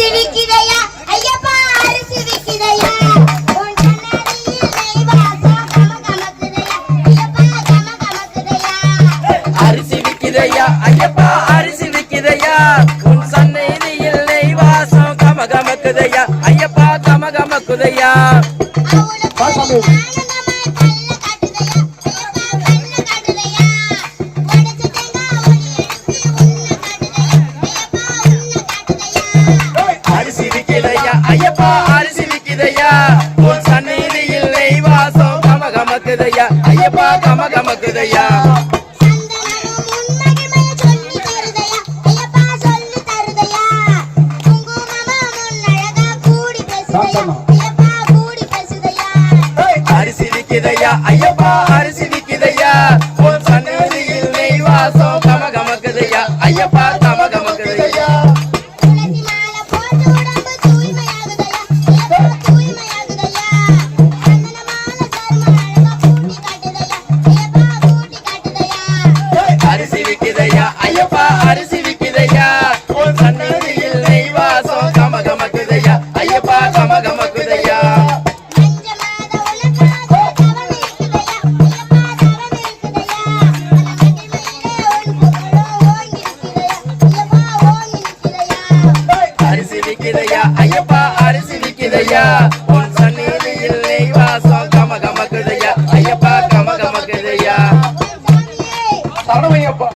அரிசி விக்கிதையா ஐயப்பா அரிசி விக்கிதையா அரிசி விக்கிதையா ஐயப்பா அரிசி விக்கிதையா உன் சந்நிதியில் நெய் வாசம் கமகமக்குதையா ஐயப்பா கமகமக்குதையா கமக்குதையா. ஐயப்பா கம கமக்குதையா. அரிசி விக்குதையா. ஐயப்பா அரிசி ஐயப்பா அரிசி விக்குதையா? உன் சன்னதியில் நெய்வாசம் கமகமக்குதையா? ஐயப்பா கமகமக்குதையா? அரிசி விக்குதையா? ஐயப்பா அரிசி விக்குதையா?